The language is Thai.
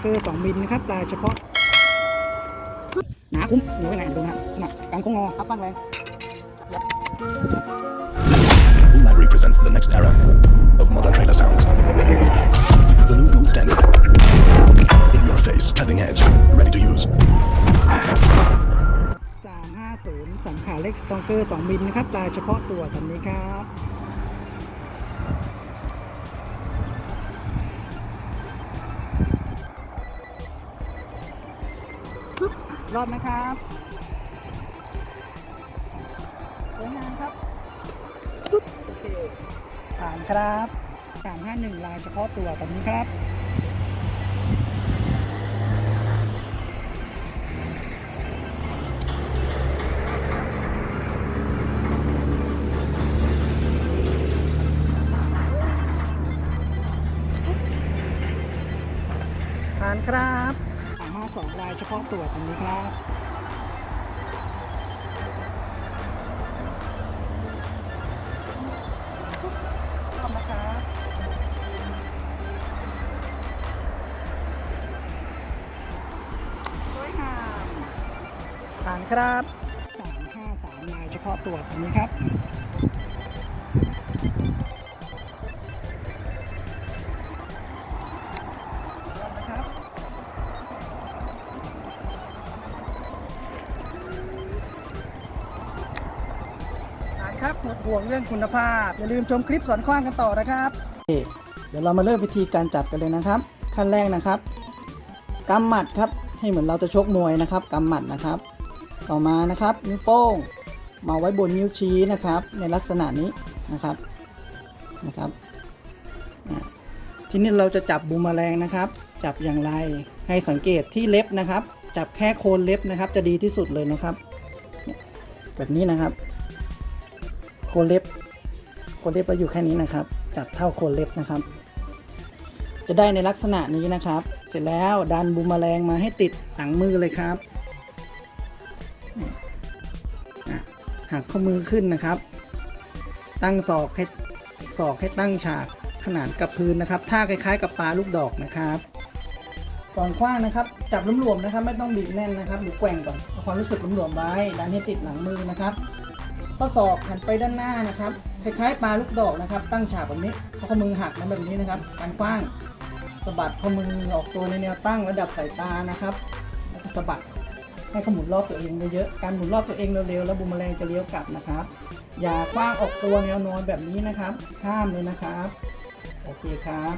เกอร์2มิลนะครับลายเฉพาะหนาคุ้มเหนียวไปไหนดูนะครับขนาดกลางโค้งงอครับบ้างแรง Lattery presents the next era of modern trailer sounds. The new gold standard. In your face, cutting edge, ready to use. 350 สันขาเล็กสตองเกอร์ 2 มิลนะครับลายเฉพาะตัวคันนี้ครับ รอบนะครับสวยงามครับปึ๊บโอเคผ่านครับ351ลายเฉพาะตัวคันนี้ครับผ่านครับ 352ลายเฉพาะตัวตรงนี้ครับ ขอบคุณนะครับสวยงามผ่านครับ353ลายเฉพาะตัวตรงนี้ครับ ครับหมดห่วงเรื่องคุณภาพ อย่าลืมชมคลิปสอนคว้างกันต่อนะครับเดี๋ยวเรามาเริ่มวิธีการจับกันเลยนะครับ ขั้นแรกนะครับกำหมัดครับให้เหมือนเราจะชกมวยนะครับกำหมัดนะครับ ต่อมานะครับ นิ้วโป้งมาไว้บนนิ้วชี้นะครับ ในลักษณะนี้นะครับนะครับทีนี้เราจะจับบูมแมลงนะครับ จับอย่างไรให้สังเกตที่เล็บนะครับ จับแค่โคนเล็บนะครับ จะดีที่สุดเลยนะครับ แบบนี้นะครับ โคนเล็บ โคนเล็บเราอยู่แค่นี้นะครับจับเท่าโคนเล็บนะครับ จะได้ในลักษณะนี้นะครับ เสร็จแล้วดันบูมแมลงมาให้ติดหลังมือเลยครับหักข้อมือขึ้นนะครับ ตั้งศอกให้ศอกให้ตั้งฉากขนานกับพื้นนะครับท่าคล้ายๆ กับปลาลูกดอกนะครับก่อนคว้างนะครับ จับหลวมๆนะครับ ไม่ต้องบีบแน่นนะครับ หรือแกว่งก่อนเอาความรู้สึกหลวมๆไว้ดันให้ติดหลังมือนะครับ ข้อศอกหันไปด้านหน้านะครับคล้ายๆปลาลูกดอกนะครับ ตั้งฉากแบบนี้เอข้อมือหักนะแบบนี้นะครับการกว้างสะบัดข้อมือออกตัวในแนวตั้งระดับสายตานะครับแล้วก็สะบัดให้ขมุนรอบตัวเองเยอะๆการหมุนรอบตัวเองเร็วๆแล้วบูมแมลงจะเลี้ยวกลับนะครับ อย่ากว้างออกตัวแนวนอนแบบนี้นะครับ ข้ามเลยนะครับ โอเคครับ